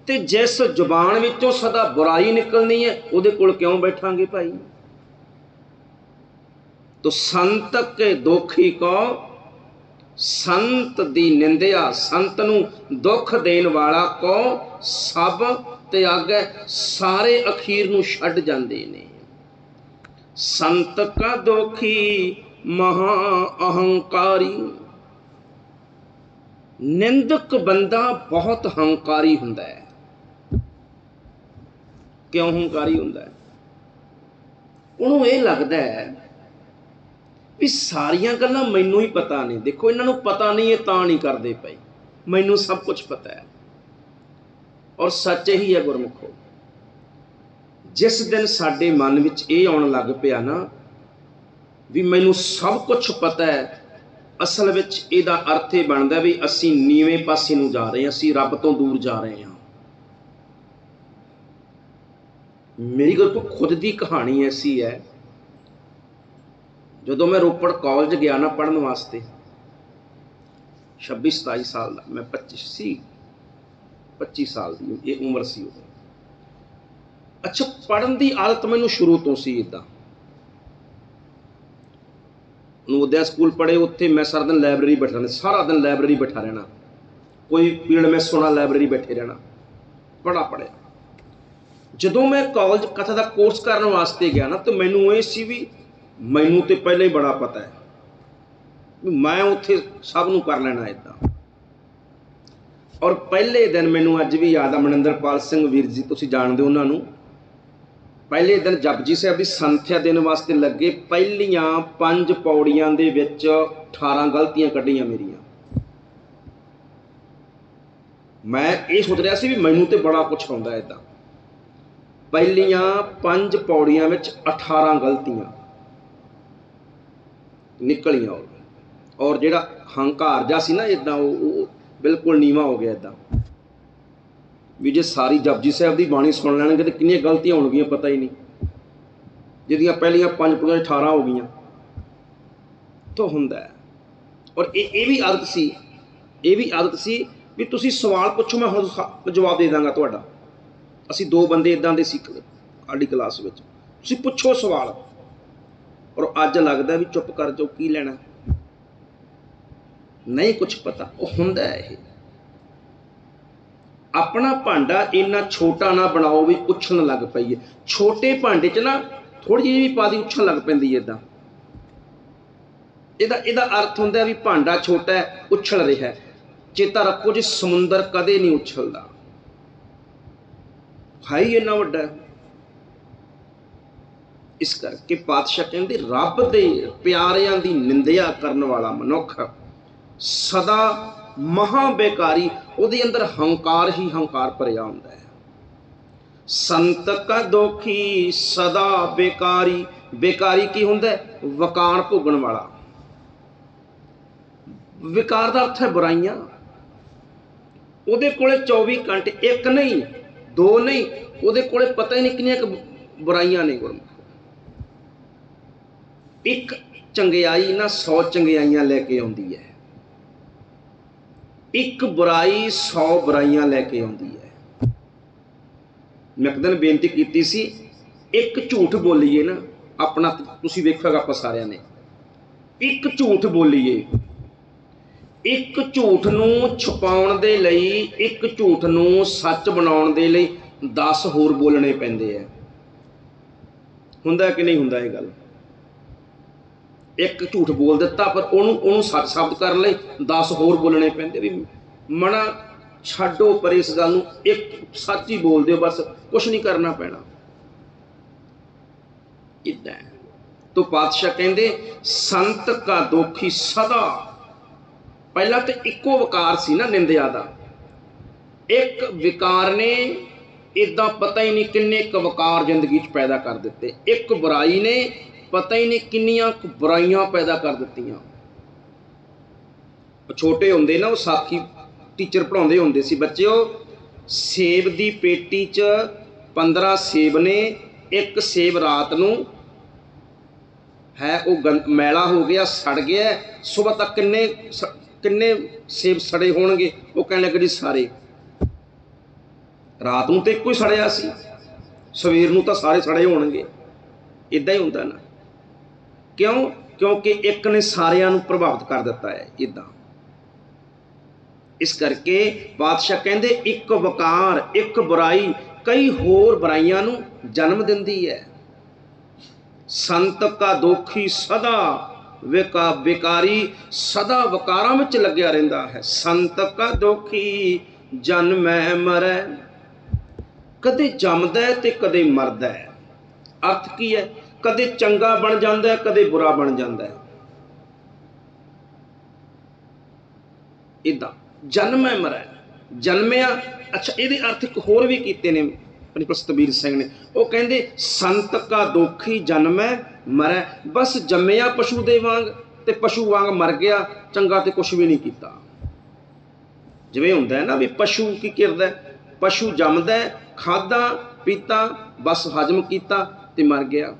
ਤੇ ਜਿਸ ਜ਼ੁਬਾਨ ਵਿੱਚੋਂ ਸਦਾ ਬੁਰਾਈ ਨਿਕਲਣੀ ਹੈ, ਉਹਦੇ ਕੋਲ ਕਿਉਂ ਬੈਠਾਂਗੇ ਭਾਈ? ਤੋ ਸੰਤ ਕੇ ਦੋਖੀ ਕੋ, ਸੰਤ ਦੀ ਨਿੰਦਿਆ, ਸੰਤ ਨੂੰ ਦੁੱਖ ਦੇਣ ਵਾਲਾ ਕੋ, ਸਭ ਤੇ ਤਿਆਗੈ ਸਾਰੇ ਅਖੀਰ ਨੂੰ ਛੱਡ ਜਾਂਦੇ ਨੇ। ਸੰਤ ਕਾ ਦੋਖੀ ਮਹਾ ਅਹੰਕਾਰੀ। ਨਿੰਦਕ ਬੰਦਾ ਬਹੁਤ ਹੰਕਾਰੀ ਹੁੰਦਾ ਹੈ। ਕਿਉਂ ਹੰਕਾਰੀ ਹੁੰਦਾ ਹੈ? ਉਹਨੂੰ ਇਹ ਲੱਗਦਾ ਹੈ ਵੀ ਸਾਰੀਆਂ ਗੱਲਾਂ ਮੈਨੂੰ ਹੀ ਪਤਾ ਨੇ। ਦੇਖੋ, ਇਹਨਾਂ ਨੂੰ ਪਤਾ ਨਹੀਂ, ਇਹ ਤਾਂ ਨਹੀਂ ਕਰਦੇ ਪਏ ਮੈਨੂੰ ਸਭ ਕੁਝ ਪਤਾ ਹੈ। ਔਰ ਸੱਚ ਹੀ ਹੈ ਗੁਰਮੁਖੋ, ਜਿਸ ਦਿਨ ਸਾਡੇ ਮਨ ਵਿੱਚ ਇਹ ਆਉਣ ਲੱਗ ਪਿਆ ਨਾ ਵੀ ਮੈਨੂੰ ਸਭ ਕੁਝ ਪਤਾ ਹੈ। ਅਸਲ ਵਿੱਚ ਇਹਦਾ ਅਰਥ ਇਹ ਬਣਦਾ ਵੀ ਅਸੀਂ ਨੀਵੇਂ ਪਾਸੇ ਨੂੰ ਜਾ ਰਹੇ ਹਾਂ, ਅਸੀਂ ਰੱਬ ਤੋਂ ਦੂਰ ਜਾ ਰਹੇ ਹਾਂ। ਮੇਰੀ ਗੱਲ ਤੋਂ ਖੁਦ ਦੀ ਕਹਾਣੀ ਐਸੀ ਹੈ, ਜਦੋਂ ਮੈਂ ਰੋਪੜ ਕਾਲਜ ਗਿਆ ਨਾ ਪੜਨ ਵਾਸਤੇ 26 27 ਸਾਲ ਦਾ, ਮੈਂ 25 ਸੀ 25 ਸਾਲ ਦੀ, ਇਹ ਉਮਰ ਸੀ ਉਹ ਅੱਛਾ ਪੜਨ ਦੀ ਆਦਤ ਮੈਨੂੰ ਸ਼ੁਰੂ ਤੋਂ ਸੀ ਇਦਾਂ ਨਵੋਦਿਆ ਸਕੂਲ ਪੜ੍ਹੇ, ਉੱਥੇ ਮੈਂ ਸਾਰਾ ਦਿਨ ਲਾਇਬ੍ਰੇਰੀ ਬੈਠਾ ਰਹਿੰਦਾ, ਸਾਰਾ ਦਿਨ ਲਾਇਬ੍ਰੇਰੀ ਬੈਠਾ ਰਹਿਣਾ। ਕੋਈ ਪੀੜ, ਮੈਂ ਸੋਣਾ ਲਾਇਬ੍ਰੇਰੀ ਬੈਠੇ ਰਹਿਣਾ ਪੜਾ ਪੜਿਆ ਜਦੋਂ ਮੈਂ ਕਾਲਜ ਕਥਾ ਦਾ ਕੋਰਸ ਕਰਨ ਵਾਸਤੇ ਗਿਆ ਨਾ, ਤਾਂ ਮੈਨੂੰ ਇਹ ਸੀ ਵੀ ਮੈਨੂੰ ਤੇ ਪਹਿਲਾਂ ਹੀ ਬੜਾ ਪਤਾ ਹੈ ਵੀ ਮੈਂ ਉੱਥੇ ਸਭ ਨੂੰ ਕਰ ਲੈਣਾ ਇਦਾਂ ਔਰ ਪਹਿਲੇ ਦਿਨ ਮੈਨੂੰ ਅੱਜ ਵੀ ਯਾਦ ਆ, ਮਨਿੰਦਰਪਾਲ ਸਿੰਘ ਵੀਰ ਜੀ, ਤੁਸੀਂ ਜਾਣਦੇ ਹੋ ਉਹਨਾਂ ਨੂੰ ਪਹਿਲੇ ਦਿਨ ਜਪਜੀ ਸਾਹਿਬ ਦੀ ਸੰਥਿਆ ਦੇਣ ਵਾਸਤੇ ਲੱਗੇ ਪਹਿਲੀਆਂ ਪੰਜ ਪੌੜੀਆਂ ਦੇ ਵਿੱਚ 18 ਗਲਤੀਆਂ ਕੱਢੀਆਂ ਮੇਰੀਆਂ। ਮੈਂ ਇਹ ਸੋਚ ਰਿਹਾ ਸੀ ਵੀ ਮੈਨੂੰ ਤੇ ਬੜਾ ਕੁਝ ਆਉਂਦਾ ਇਦਾਂ। ਪਹਿਲੀਆਂ ਪੰਜ ਪੌੜੀਆਂ ਵਿੱਚ 18 ਗਲਤੀਆਂ ਨਿਕਲੀਆਂ ਔਰ ਜਿਹੜਾ ਹੰਕਾਰ ਜਾ ਸੀ ਨਾ ਇਦਾਂ, ਉਹ ਉਹ ਬਿਲਕੁਲ ਨੀਵਾ ਹੋ ਗਿਆ ਇਦਾਂ। ਵੀ ਜੇ ਸਾਰੀ ਜਪਜੀ ਸਾਹਿਬ ਦੀ ਬਾਣੀ ਸੁਣ ਲੈਣਗੇ ਤੇ ਕਿੰਨੀਆਂ ਗਲਤੀਆਂ ਹੋਣਗੀਆਂ ਪਤਾ ਹੀ ਨਹੀਂ। ਜਿਹਦੀਆਂ ਪਹਿਲੀਆਂ ਪੰਜ ਪੂਰੀਆਂ 18 ਹੋ ਗਈਆਂ। ਤਾਂ ਹੁੰਦਾ ਹੈ। ਔਰ ਇਹ ਇਹ ਵੀ ਆਦਤ ਸੀ। ਇਹ ਵੀ ਆਦਤ ਸੀ ਵੀ ਤੁਸੀਂ ਸਵਾਲ ਪੁੱਛੋ, ਮੈਂ ਹੁਣ ਜਵਾਬ ਦੇ ਦਾਂਗਾ ਤੁਹਾਡਾ। ਅਸੀਂ ਦੋ ਬੰਦੇ ਇਦਾਂ ਦੇ ਸੀ ਸਾਡੀ ਕਲਾਸ ਵਿੱਚ। ਤੁਸੀਂ ਪੁੱਛੋ ਸਵਾਲ। ਔਰ ਅੱਜ ਲੱਗਦਾ ਵੀ ਚੁੱਪ ਕਰ ਜਾਓ, ਕੀ ਲੈਣਾ? ਨਹੀਂ ਕੁਝ ਪਤਾ। ਉਹ ਹੁੰਦਾ ਇਹ। ਆਪਣਾ ਭਾਂਡਾ ਇੰਨਾ ਛੋਟਾ ਨਾ ਬਣਾਓ ਵੀ ਉੱਛਣ ਲੱਗ ਪਈਏ। ਛੋਟੇ ਭਾਂਡੇ 'ਚ ਨਾ ਥੋੜੀ ਜਿਹੀ ਵੀ ਪਾਦੀ ਉੱਛਣ ਲੱਗ ਪੈਂਦੀ ਹੈ ਇਦਾਂ ਇਹਦਾ ਇਹਦਾ ਅਰਥ ਹੁੰਦਾ ਵੀ ਭਾਂਡਾ ਛੋਟਾ ਹੈ, ਉੱਛਲ ਰਿਹਾ ਹੈ। ਚੇਤਾ ਰੱਖੋ ਜੀ, ਸਮੁੰਦਰ ਕਦੇ ਨਹੀਂ ਉੱਛਲਦਾ। ਹਾਈ ਇੰਨਾ ਵੱਡਾ ਇਸ ਕਰਕੇ ਪਾਤਸ਼ਾਹ ਕਹਿੰਦੇ, ਰੱਬ ਦੇ ਪਿਆਰਿਆਂ ਦੀ ਨਿੰਦਿਆ ਕਰਨ ਵਾਲਾ ਮਨੁੱਖ ਸਦਾ ਮਹਾ ਬੇਕਾਰੀ ਉਹਦੇ ਅੰਦਰ ਹੰਕਾਰ ਹੀ ਹੰਕਾਰ ਭਰਿਆ ਹੁੰਦਾ ਹੈ। ਸੰਤ ਕਾ ਦੋਖੀ ਸਦਾ ਬੇਕਾਰੀ ਬੇਕਾਰੀ ਕੀ ਹੁੰਦਾ ਵਕਾਰ ਭੋਗਣ ਵਾਲਾ। ਵਿਕਾਰ ਦਾ ਅਰਥ ਹੈ ਬੁਰਾਈਆਂ। ਉਹਦੇ ਕੋਲੇ 24 ਘੰਟੇ, ਇੱਕ ਨਹੀਂ, ਦੋ ਨਹੀਂ, ਉਹਦੇ ਕੋਲੇ ਪਤਾ ਹੀ ਨਹੀਂ ਕਿੰਨੀਆਂ ਕੁ ਬੁਰਾਈਆਂ ਨੇ ਗੁਰਮੁਖ। ਇੱਕ ਚੰਗਿਆਈ ਨਾ 100 ਚੰਗਿਆਈਆਂ ਲੈ ਕੇ ਆਉਂਦੀ ਹੈ। ਇੱਕ ਬੁਰਾਈ 100 ਬੁਰਾਈਆਂ ਲੈ ਕੇ ਆਉਂਦੀ ਹੈ। ਮੈਂ ਇੱਕ ਬੇਨਤੀ ਕੀਤੀ ਸੀ, ਇੱਕ ਝੂਠ ਬੋਲੀਏ ਨਾ, ਆਪਣਾ ਤੁਸੀਂ ਵੇਖੋਗਾ ਆਪਾਂ ਸਾਰਿਆਂ ਨੇ। ਇੱਕ ਝੂਠ ਬੋਲੀਏ। ਇੱਕ ਝੂਠ ਨੂੰ ਛੁਪਾਉਣ ਦੇ ਲਈ, ਇੱਕ ਝੂਠ ਨੂੰ ਸੱਚ ਬਣਾਉਣ ਦੇ ਲਈ 10 ਹੋਰ ਬੋਲਣੇ ਪੈਂਦੇ ਆ। ਹੁੰਦਾ ਕਿ ਨਹੀਂ ਹੁੰਦਾ ਇਹ ਗੱਲ? ਇੱਕ ਝੂਠ ਬੋਲ ਦਿੱਤਾ, ਪਰ ਉਹਨੂੰ ਉਹਨੂੰ ਸੱਚ ਸਾਬਤ ਕਰਨ ਲਈ 10 ਹੋਰ ਬੋਲਣੇ ਪੈਂਦੇ ਵੀ ਮਨਾ ਛੱਡੋ, ਪਰ ਇਸ ਗੱਲ ਨੂੰ ਇੱਕ ਸੱਚ ਹੀ ਬੋਲ ਦਿਓ, ਬਸ ਕੁਝ ਨਹੀਂ ਕਰਨਾ ਪੈਣਾ। ਇਦਾਂ ਤੋ ਪਾਤਸ਼ਾਹ ਕਹਿੰਦੇ, ਸੰਤ ਕਾ ਦੋਖੀ ਸਦਾ। ਪਹਿਲਾਂ ਤੇ ਇੱਕੋ ਵਿਕਾਰ ਸੀ ਨਾ ਨਿੰਦਿਆ ਦਾ। ਇੱਕ ਵਿਕਾਰ ਨੇ ਇਦਾਂ ਪਤਾ ਹੀ ਨਹੀਂ ਕਿੰਨੇ ਕੁ ਵਿਕਾਰ ਜ਼ਿੰਦਗੀ 'ਚ ਪੈਦਾ ਕਰ ਦਿੱਤੇ। ਇੱਕ ਬੁਰਾਈ ਨੇ ਪਤਾ ਹੀ ਨਹੀਂ ਕਿੰਨੀਆਂ ਬੁਰਾਈਆਂ ਪੈਦਾ ਕਰ ਦਿੱਤੀਆਂ। ਛੋਟੇ ਹੁੰਦੇ ਨਾ, ਉਹ ਸਾਖੀ ਟੀਚਰ ਪੜਾਉਂਦੇ ਹੁੰਦੇ ਸੀ। ਬੱਚਿਓ, ਸੇਬ ਦੀ ਪੇਟੀ 'ਚ 15 ਸੇਬ ਨੇ, ਇੱਕ ਸੇਬ ਰਾਤ ਨੂੰ ਹੈ, ਉਹ ਗੰ- ਮੈਲਾ ਹੋ ਗਿਆ, ਸੜ ਗਿਆ ਸਵੇਰ ਤੱਕ ਕਿੰਨੇ ਸ- ਕਿੰਨੇ ਸੇਬ ਸੜੇ ਹੋਣਗੇ, ਉਹ ਕਹਿਣ ਲੱਗੇ ਜੀ ਸਾਰੇ। ਰਾਤ ਨੂੰ ਤੇ ਇੱਕੋ ਹੀ ਸੜਿਆ ਸੀ। ਸਵੇਰ ਨੂੰ ਤਾਂ ਸਾਰੇ ਸੜੇ ਹੋਣਗੇ। ਇਦਾਂ ਹੀ ਹੁੰਦਾ ਨਾ। ਕਿਉਂ? ਕਿਉਂਕਿ ਇੱਕ ਨੇ ਸਾਰਿਆਂ ਨੂੰ ਪ੍ਰਭਾਵਿਤ ਕਰ ਦਿੱਤਾ ਹੈ ਇਦਾਂ ਇਸ ਕਰਕੇ ਬਾਦਸ਼ਾਹ ਕਹਿੰਦੇ, ਇੱਕ ਵਕਾਰ, ਇੱਕ ਬੁਰਾਈ, ਕਈ ਹੋਰ ਬੁਰਾਈਆਂ ਨੂੰ ਜਨਮ ਦਿੰਦੀ ਹੈ। ਸੰਤ ਕਾ ਦੋਖੀ ਸਦਾ ਵਿਕਾ ਵਿਕਾਰੀ, ਸਦਾ ਵਕਾਰਾਂ ਵਿੱਚ ਲੱਗਿਆ ਰਹਿੰਦਾ ਹੈ। ਸੰਤ ਕਾ ਦੋਖੀ ਜਨਮੈ ਮਰੈ। ਕਦੇ ਜੰਮਦਾ ਤੇ ਕਦੇ ਮਰਦਾ ਅਰਥ ਕੀ ਹੈ? ਕਦੇ ਚੰਗਾ ਬਣ ਜਾਂਦਾ ਹੈ ਕਦੇ ਬੁਰਾ ਬਣ ਜਾਂਦਾ ਹੈ। ਇਦਾਂ ਜਨਮੈ ਮਰੈ ਜਨਮਿਆ ਅੱਛਾ ਇਹਦੇ ਅਰਥ ਇੱਕ ਹੋਰ ਵੀ ਕੀਤੇ ਨੇ ਆਪਣੀ ਪ੍ਰਸਤਬੀਰ ਸਿੰਘ ਨੇ। ਉਹ ਕਹਿੰਦੇ ਸੰਤ ਕਾ ਦੋਖੀ ਜਨਮੈ ਮਰੈ ਬਸ ਜੰਮਿਆ ਪਸ਼ੂ ਦੇ ਵਾਂਗ ਤੇ ਪਸ਼ੂ ਵਾਂਗ ਮਰ ਗਿਆ ਚੰਗਾ ਤੇ ਕੁਝ ਵੀ ਨਹੀਂ ਕੀਤਾ। ਜਿਵੇਂ ਹੁੰਦਾ ਹੈ ਨਾ ਵੀ ਪਸ਼ੂ ਕੀ ਕਰਦਾ ਪਸ਼ੂ ਜੰਮਦਾ ਹੈ, ਖਾਧਾ ਪੀਤਾ ਬਸ ਹਜਮ ਕੀਤਾ ਤੇ ਮਰ ਗਿਆ।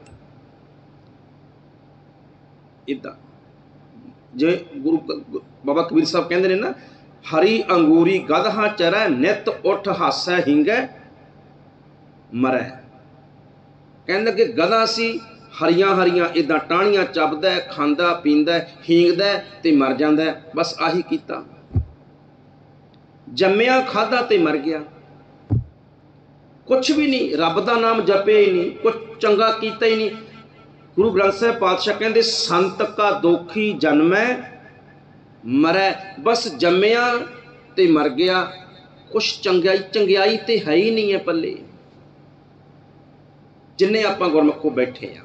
ਇਦਾਂ। ਜੇ ਗੁਰੂ ਬਾਬਾ ਕਬੀਰ ਸਾਹਿਬ ਕਹਿੰਦੇ ਨੇ ਨਾ ਹਰੀ ਅੰਗੂਰੀ ਗਧਾ ਚਰੈ ਨਿਤ ਉਠ ਹਾਸੈ ਹਿੰਗੈ ਮਰੈ। ਕਹਿੰਦੇ ਕਿ ਗਧਾ ਸੀ ਹਰੀਆਂ ਹਰੀਆਂ ਇਦਾਂ ਟਾਹਣੀਆਂ ਚੱਬਦਾ ਖਾਂਦਾ ਪੀਂਦਾ ਹੈ, ਹੀਂਗਦਾ ਤੇ ਮਰ ਜਾਂਦਾ। ਬਸ ਆਹੀ ਕੀਤਾ। ਜੰਮਿਆ ਖਾਦਾ ਤੇ ਮਰ ਗਿਆ। ਕੁਝ ਵੀ ਨਹੀਂ ਰੱਬ ਦਾ ਨਾਮ ਜਪਿਆ ਹੀ ਨਹੀਂ ਕੁਝ ਚੰਗਾ ਕੀਤਾ ਹੀ ਨਹੀਂ। ਗੁਰੂ ਗ੍ਰੰਥ ਸਾਹਿਬ ਪਾਤਸ਼ਾਹ ਕਹਿੰਦੇ, ਸੰਤ ਕਾ ਦੋਖੀ ਜਨਮੈ, ਮਰੈ, ਬਸ ਜੰਮਿਆ ਤੇ ਮਰ ਗਿਆ। ਕੁਛ ਚੰਗਿਆਈ ਚੰਗਿਆਈ ਤੇ ਹੈ ਹੀ ਨਹੀਂ ਹੈ ਪੱਲੇ। ਜਿੰਨੇ ਆਪਾਂ ਗੁਰਮੁਖੋ ਬੈਠੇ ਆ,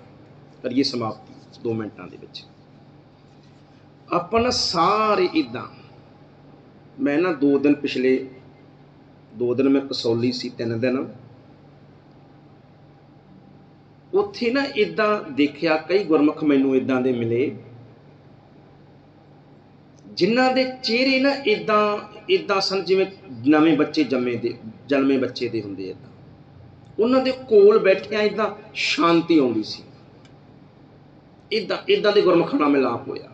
ਕਰੀਏ ਸਮਾਪਤੀ 2 ਮਿੰਟਾਂ ਦੇ ਵਿੱਚ। ਆਪਾਂ ਨਾ ਸਾਰੇ ਇਦਾਂ ਮੈਂ ਨਾ 2 ਦਿਨ ਪਿਛਲੇ 2 ਦਿਨ ਮੈਂ ਕਸੌਲੀ ਸੀ 3 ਦਿਨ। ਉੱਥੇ ਨਾ ਇਦਾਂ ਦੇਖਿਆ, ਕਈ ਗੁਰਮੁਖ ਮੈਨੂੰ ਇਦਾਂ ਦੇ ਮਿਲੇ। ਜਿਨ੍ਹਾਂ ਦੇ ਚਿਹਰੇ ਨਾ ਇਦਾਂ ਇਦਾਂ ਸਨ ਜਿਵੇਂ ਨਵੇਂ ਬੱਚੇ ਜੰਮੇ ਦੇ, ਜਨਮੇ ਬੱਚੇ ਦੇ ਹੁੰਦੇ ਇਦਾਂ ਉਹਨਾਂ ਦੇ ਕੋਲ ਬੈਠਿਆਂ ਇਦਾਂ ਸ਼ਾਂਤੀ ਆਉਂਦੀ ਸੀ। ਇਦਾਂ ਇਦਾਂ ਦੇ ਗੁਰਮੁਖਾਂ ਨਾਲ ਮਿਲਾਪ ਹੋਇਆ।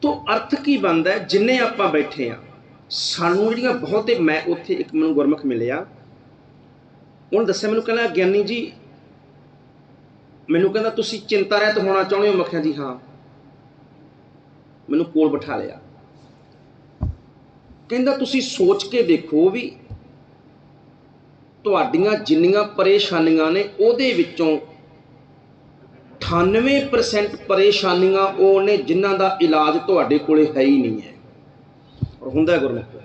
ਤੋਂ ਅਰਥ ਕੀ ਬਣਦਾ ਹੈ? ਜਿੰਨੇ ਆਪਾਂ ਬੈਠੇ ਆ, ਸਾਨੂੰ ਜਿਹੜੀਆਂ ਬਹੁਤੇ ਮੈਂ ਉੱਥੇ ਇੱਕ ਮੈਨੂੰ ਗੁਰਮੁਖ ਮਿਲਿਆ। ਉਹਨੇ ਦੱਸਿਆ, ਮੈਨੂੰ ਕਹਿੰਦਾ, ਗਿਆਨੀ ਜੀ ਮੈਨੂੰ ਕਹਿੰਦਾ, ਤੁਸੀਂ ਚਿੰਤਾ ਰਹਿਤ ਹੋਣਾ ਚਾਹੁੰਦੇ ਹੋ? ਮੈਂ ਕਿਹਾ, ਜੀ ਹਾਂ। ਮੈਨੂੰ ਕੋਲ ਬਿਠਾ ਲਿਆ। ਕਹਿੰਦਾ, ਤੁਸੀਂ ਸੋਚ ਕੇ ਦੇਖੋ ਵੀ ਤੁਹਾਡੀਆਂ ਜਿੰਨੀਆਂ ਪਰੇਸ਼ਾਨੀਆਂ ਨੇ, ਉਹਦੇ ਵਿੱਚੋਂ 98% ਪਰੇਸ਼ਾਨੀਆਂ ਉਹ ਨੇ ਜਿਨ੍ਹਾਂ ਦਾ ਇਲਾਜ ਤੁਹਾਡੇ ਕੋਲੇ ਹੈ ਹੀ ਨਹੀਂ ਹੈ। ਔਰ ਹੁੰਦਾ ਹੈ ਗੁਰਮੁਖ।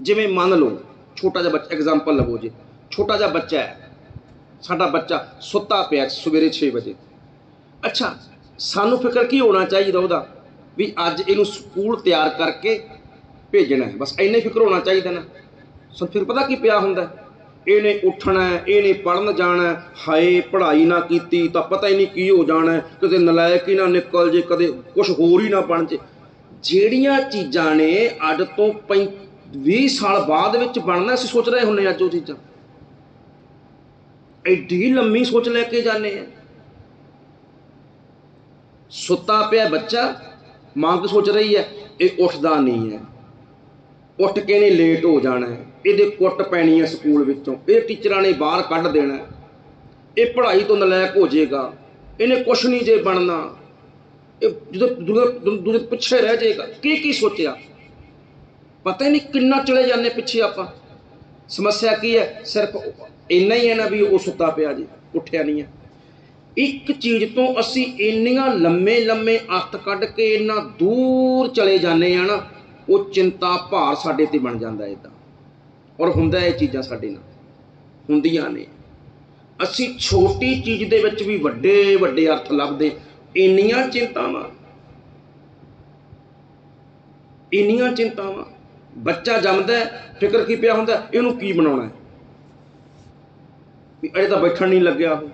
ਜਿਵੇਂ ਮੰਨ ਲਓ, ਛੋਟਾ ਜਿਹਾ ਬੱਚਾ ਐਗਜ਼ਾਮਪਲ ਲਵੋ ਜੀ। ਛੋਟਾ ਜਿਹਾ ਬੱਚਾ ਹੈ। ਸਾਡਾ ਬੱਚਾ ਸੁੱਤਾ ਪਿਆ ਸਵੇਰੇ 6 ਵਜੇ। ਅੱਛਾ ਸਾਨੂੰ ਫਿਕਰ ਕੀ ਹੋਣਾ ਚਾਹੀਦਾ ਉਹਦਾ? ਵੀ ਅੱਜ ਇਹਨੂੰ ਸਕੂਲ ਤਿਆਰ ਕਰਕੇ ਭੇਜਣਾ ਹੈ। ਬਸ ਇੰਨੇ ਫਿਕਰ ਹੋਣਾ ਚਾਹੀਦਾ ਨਾ। ਸੋ ਫਿਰ ਪਤਾ ਕੀ ਪਿਆ ਹੁੰਦਾ? ਇਹਨੇ ਉੱਠਣਾ ਇਹਨੇ ਪੜਨ ਜਾਣਾ ਹਾਏ ਪੜ੍ਹਾਈ ਨਾ ਕੀਤੀ ਤਾਂ ਪਤਾ ਹੀ ਨਹੀਂ ਕੀ ਹੋ ਜਾਣਾ ਹੈ, ਕਿਤੇ ਨਲਾਇਕ ਹੀ ਨਾ ਨਿਕਲ ਜੇ ਕਦੇ ਕੁਝ ਹੋਰ ਹੀ ਨਾ ਬਣ ਜੇ। ਜਿਹੜੀਆਂ ਚੀਜ਼ਾਂ ਨੇ ਅੱਜ ਤੋਂ 20 ਸਾਲ ਬਾਅਦ ਵਿੱਚ ਬਣਨਾ ਅਸੀਂ ਸੋਚ ਰਹੇ ਹੁੰਨੇ ਅੱਜ ਉਹ ਚੀਜ਼ਾਂ। ਐਡੀ ਲੰਮੀ ਸੋਚ ਲੈ ਕੇ ਜਾਂਦੇ ਆ। ਸੁੱਤਾ ਪਿਆ ਬੱਚਾ, ਮਾਂ ਕੀ ਸੋਚ ਰਹੀ ਹੈ, ਇਹ ਉੱਠਦਾ ਨਹੀਂ ਹੈ। ਉੱਠ ਕੇ ਨੇ ਲੇਟ ਹੋ ਜਾਣਾ ਹੈ। ਇਹਦੇ ਕੁੱਟ ਪੈਣੀ ਹੈ ਸਕੂਲ ਵਿੱਚੋਂ। ਇਹ ਟੀਚਰਾਂ ਨੇ ਬਾਹਰ ਕੱਢ ਦੇਣਾ ਇਹ ਪੜ੍ਹਾਈ ਤੋਂ ਨਲਾਇਕ ਹੋ ਜਾਏਗਾ। ਇਹਨੇ ਕੁਛ ਨਹੀਂ ਜੇ ਬਣਨਾ। ਇਹ ਜਦੋਂ ਦੂਜੇ ਦੂਜੇ ਪਿੱਛੇ ਰਹਿ ਜਾਏਗਾ। ਕੀ ਕੀ ਸੋਚਿਆ? ਪਤਾ ਹੀ ਨਹੀਂ ਕਿੰਨਾ ਚਲੇ ਜਾਂਦੇ ਪਿੱਛੇ ਆਪਾਂ। ਸਮੱਸਿਆ ਕੀ ਹੈ? ਸਿਰਫ ਇੰਨਾ ਹੀ ਹੈ ਨਾ ਵੀ ਉਹ ਸੁੱਤਾ ਪਿਆ ਜੀ, ਉੱਠਿਆ ਨਹੀਂ ਹੈ। ਇੱਕ ਚੀਜ਼ ਤੋਂ ਅਸੀਂ ਇੰਨੀਆਂ ਲੰਮੇ ਲੰਮੇ ਅਰਥ ਕੱਢ ਕੇ ਇੰਨਾ ਦੂਰ ਚਲੇ ਜਾਂਦੇ ਆ ਨਾ, ਉਹ ਚਿੰਤਾ ਭਾਰ ਸਾਡੇ ਤੇ ਬਣ ਜਾਂਦਾ ਇਦਾਂ। ਔਰ ਹੁੰਦਾ ਇਹ ਚੀਜ਼ਾਂ ਸਾਡੇ ਨਾਲ, ਹੁੰਦੀਆਂ ਨੇ। ਅਸੀਂ ਛੋਟੀ ਚੀਜ਼ ਦੇ ਵਿੱਚ ਵੀ ਵੱਡੇ ਵੱਡੇ ਅਰਥ ਲੱਭਦੇ ਇੰਨੀਆਂ ਚਿੰਤਾਵਾਂ ਇੰਨੀਆਂ ਚਿੰਤਾਵਾਂ। ਬੱਚਾ ਜੰਮਦਾ ਫਿਕਰ ਕੀ ਪਿਆ ਹੁੰਦਾ ਇਹਨੂੰ ਕੀ ਬਣਾਉਣਾ ਹੈ? ਵੀ ਅਜੇ ਤਾਂ ਬੈਠਣ ਨਹੀਂ ਲੱਗਿਆ ਉਹ।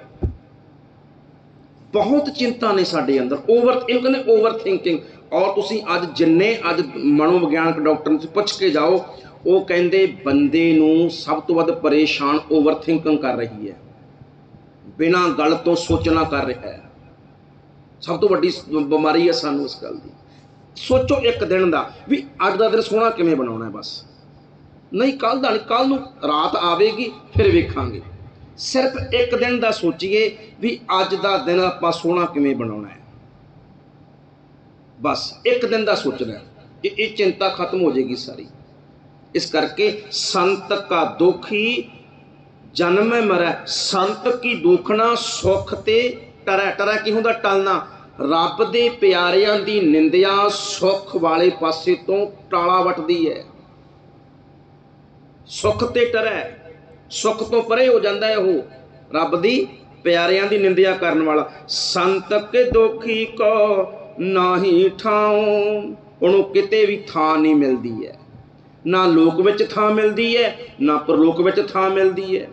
ਬਹੁਤ ਚਿੰਤਾ ਨੇ ਸਾਡੇ ਅੰਦਰ। ਓਵਰ ਇਹਨੂੰ ਕਹਿੰਦੇ ਓਵਰ ਥਿੰਕਿੰਗ ਔਰ ਤੁਸੀਂ ਅੱਜ ਜਿੰਨੇ ਅੱਜ ਮਨੋਵਿਗਿਆਨਕ ਡਾਕਟਰ ਨੂੰ ਪੁੱਛ ਕੇ ਜਾਓ, ਉਹ ਕਹਿੰਦੇ ਬੰਦੇ ਨੂੰ ਸਭ ਤੋਂ ਵੱਧ ਪਰੇਸ਼ਾਨ ਓਵਰ ਥਿੰਕਿੰਗ ਕਰ ਰਹੀ ਹੈ। ਬਿਨਾਂ ਗੱਲ ਤੋਂ ਸੋਚਣਾ ਕਰ ਰਿਹਾ ਹੈ। ਸਭ ਤੋਂ ਵੱਡੀ ਬਿਮਾਰੀ ਹੈ ਸਾਨੂੰ ਇਸ ਗੱਲ ਦੀ। ਸੋਚੋ ਇੱਕ ਦਿਨ ਦਾ ਵੀ ਅੱਜ ਦਾ ਦਿਨ ਸੋਹਣਾ ਕਿਵੇਂ ਬਣਾਉਣਾ ਹੈ ਬਸ। ਨਹੀਂ ਕੱਲ ਦਾ ਨਹੀਂ ਕੱਲ ਨੂੰ ਰਾਤ ਆਵੇਗੀ, ਫਿਰ ਵੇਖਾਂਗੇ। ਸਿਰਫ ਇੱਕ ਦਿਨ ਦਾ ਸੋਚੀਏ ਵੀ ਅੱਜ ਦਾ ਦਿਨ ਆਪਾਂ ਸੋਹਣਾ ਕਿਵੇਂ ਬਣਾਉਣਾ ਹੈ। ਬਸ ਇੱਕ ਦਿਨ ਦਾ ਸੋਚਣਾ ਇਹ ਇਹ ਚਿੰਤਾ ਖਤਮ ਹੋ ਜਾਏਗੀ ਸਾਰੀ। ਇਸ ਕਰਕੇ ਸੰਤ ਕਾ ਦੁਖੀ ਜਨਮ ਮਰੈ, ਸੰਤ ਕੀ ਦੁਖਣਾ ਸੁਖ ਤੇ ਟਰੈ ਟਰੈ ਕੀ ਹੁੰਦਾ? ਟਲਣਾ। ਰੱਬ ਦੇ ਪਿਆਰਿਆਂ ਦੀ ਨਿੰਦਿਆ ਸੁੱਖ ਵਾਲੇ ਪਾਸੇ ਤੋਂ ਟਾਲਾ ਵਟਦੀ ਹੈ। ਸੁੱਖ ਤੇ ਟਰੈ ਸੁਖ ਤੋਂ ਪਰੇ ਹੋ ਜਾਂਦਾ ਹੈ ਉਹ। ਰੱਬ ਦੀ ਪਿਆਰਿਆਂ ਦੀ ਨਿੰਦਿਆ ਕਰਨ ਵਾਲਾ, ਸੰਤ ਕੇ ਦੁਖੀ ਕੋ ਨਾਹੀ ਠਾਉ। ਉਹਨੂੰ ਕਿਤੇ ਵੀ ਥਾਂ ਨਹੀਂ ਮਿਲਦੀ ਹੈ। ਨਾ ਲੋਕ ਵਿੱਚ ਥਾਂ ਮਿਲਦੀ ਹੈ, ਨਾ ਪਰਲੋਕ ਵਿੱਚ ਥਾਂ ਮਿਲਦੀ ਹੈ।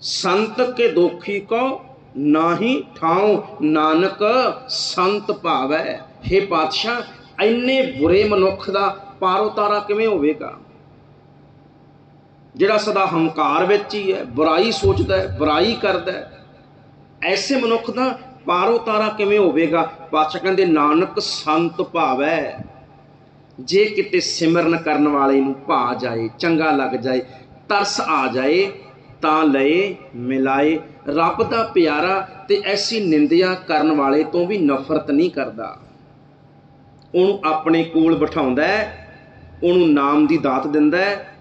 ਸੰਤ ਕੇ ਦੋਖੀ ਕੋ ਨਾਹੀ ਠਾਉ ਨਾਨਕ ਸੰਤ ਭਾਵੈ। हे ਪਾਤਸ਼ਾਹ, ਇੰਨੇ ਬੁਰੇ ਮਨੁੱਖ ਦਾ ਪਾਰ ਉਤਾਰਾ ਕਿਵੇਂ ਹੋਵੇਗਾ? ਜਿਹੜਾ ਸਦਾ ਹੰਕਾਰ ਵਿੱਚ ਹੀ ਹੈ, ਬੁਰਾਈ ਸੋਚਦਾ ਹੈ, ਬੁਰਾਈ ਕਰਦਾ ਹੈ, ਐਸੇ ਮਨੁੱਖ ਦਾ ਪਾਰੋ ਤਾਰਾ ਕਿਵੇਂ ਹੋਵੇਗਾ? ਪਾਤਸ਼ਾਹ ਕਹਿੰਦੇ, ਨਾਨਕ ਸੰਤ ਭਾਵੈ। ਜੇ ਕਿਤੇ ਸਿਮਰਨ ਕਰਨ ਵਾਲੇ ਨੂੰ ਭਾ ਜਾਏ, ਚੰਗਾ ਲੱਗ ਜਾਏ, ਤਰਸ ਆ ਜਾਏ ਤਾਂ ਲਏ, ਮਿਲਾਏ, ਰੱਬ ਦਾ ਪਿਆਰਾ ਤੇ ਐਸੀ ਨਿੰਦਿਆ ਕਰਨ ਵਾਲੇ ਤੋਂ ਵੀ ਨਫ਼ਰਤ ਨਹੀਂ ਕਰਦਾ। ਉਹਨੂੰ ਆਪਣੇ ਕੋਲ ਬਿਠਾਉਂਦਾ ਹੈ, ਉਹਨੂੰ ਨਾਮ ਦੀ ਦਾਤ ਦਿੰਦਾ ਹੈ,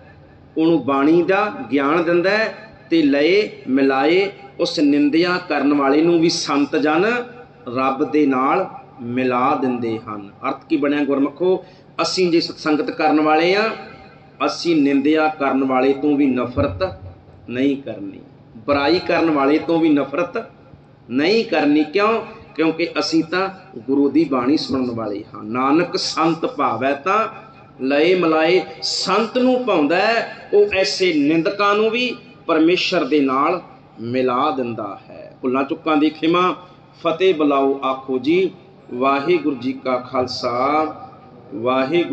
ਉਹਨੂੰ ਬਾਣੀ ਦਾ ਗਿਆਨ ਦਿੰਦਾ ਹੈ ਤੇ ਲਏ, ਮਿਲਾਏ, ਉਸ ਨਿੰਦਿਆ ਕਰਨ ਵਾਲੇ ਨੂੰ ਵੀ ਸੰਤ ਜਨ ਰੱਬ ਦੇ ਨਾਲ ਮਿਲਾ ਦਿੰਦੇ ਹਨ। ਅਰਥ ਕੀ ਬਣਿਆ ਗੁਰਮਖੋ? ਅਸੀਂ ਜੇ ਸਤਸੰਗਤ ਕਰਨ ਵਾਲੇ ਆ ਅਸੀਂ ਨਿੰਦਿਆ ਕਰਨ ਵਾਲੇ ਤੋਂ ਵੀ ਨਫ਼ਰਤ ਨਹੀਂ ਕਰਨੀ। ਬੁਰਾਈ ਕਰਨ ਵਾਲੇ ਤੋਂ ਵੀ ਨਫ਼ਰਤ ਨਹੀਂ ਕਰਨੀ। ਕਿਉਂ? ਕਿਉਂਕਿ ਅਸੀਂ ਤਾਂ ਗੁਰੂ ਦੀ ਬਾਣੀ ਸੁਣਨ ਵਾਲੇ ਹਾਂ। ਨਾਨਕ ਸੰਤ ਭਾਵੈ ਤਾਂ ਲਏ ਮਲਾਏ ਸੰਤ ਨੂੰ ਪਾਉਂਦਾ ਹੈ, ਉਹ ਐਸੇ ਨਿੰਦਕਾਂ ਨੂੰ ਵੀ ਪਰਮੇਸ਼ਰ ਦੇ ਨਾਲ ਮਿਲਾ ਦਿੰਦਾ ਹੈ। ਭੁੱਲਾਂ ਚੁੱਕਾਂ ਦੀ ਖਿਮਾ ਫਤਿਹ ਬੁਲਾਓ ਆਖੋ ਜੀ। ਵਾਹਿਗੁਰੂ ਜੀ ਕਾ ਖਾਲਸਾ ਵਾਹਿਗੁਰੂ